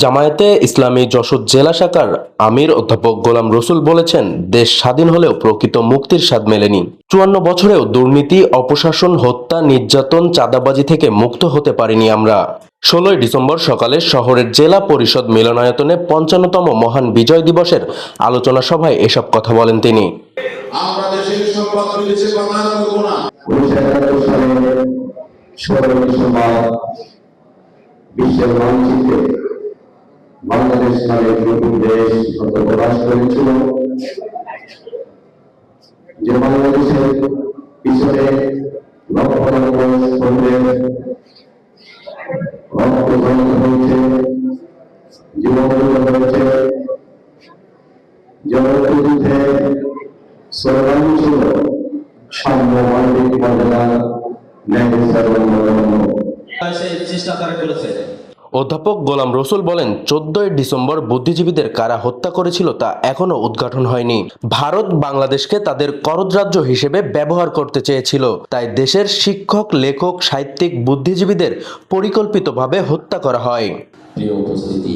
জামায়াতে ইসলামী যশোর জেলা শাখার আমির অধ্যাপক গোলাম রসুল বলেছেন দেশ স্বাধীন হলেও প্রকৃত মুক্তির স্বাদ মেলেনি। চুয়ান্ন বছরেও দুর্নীতি অপশাসন হত্যা নির্যাতন চাঁদাবাজি থেকে মুক্ত হতে পারিনি আমরা। ষোলোই ডিসেম্বর সকালে শহরের জেলা পরিষদ মিলনায়তনে পঞ্চান্নতম মহান বিজয় দিবসের আলোচনা সভায় এসব কথা বলেন তিনি। আমরা দেশের সম্পদ বিদেশে না। বিশ্বের মানচিত্রে বাংলাদেশ নামে নতুন দেশ হতে প্রকাশ করেছিল। যে বাংলাদেশের পিছনে লক্ষ লক্ষ শ্রমিকের রক্ত জড়িত চেষ্টা তারা করেছে। অধ্যাপক গোলাম রসুল বলেন, চোদ্দই ডিসেম্বর বুদ্ধিজীবীদের কারা হত্যা করেছিল তা এখনও উদ্ঘাটন হয়নি। ভারত বাংলাদেশকে তাদের করদরাজ্য হিসেবে ব্যবহার করতে চেয়েছিল। তাই দেশের শিক্ষক, লেখক, সাহিত্যিক, বুদ্ধিজীবীদের পরিকল্পিতভাবে হত্যা করা হয়। প্রিয় উপস্থিতি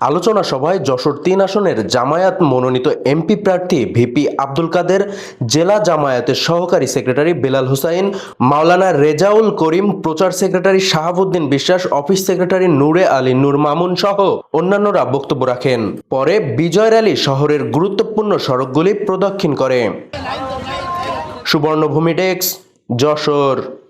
আলোচনা সভায় যশোর তিন আসনের জামায়াত মনোনীত এমপি প্রার্থী ভিপি আব্দুল কাদের, জেলা জামায়াতের সহকারী সেক্রেটারি বেলাল হুসাইন, মাওলানা রেজাউল করিম, প্রচার secretary Shahabuddin Biswas, office secretary Nure Ali, Nur Mamun সহ অন্যান্যরা বক্তব্য রাখেন। পরে বিজয় র্যালি শহরের গুরুত্বপূর্ণ সড়কগুলি প্রদক্ষিণ করে। সুবর্ণভূমি ডেস্ক, যশোর।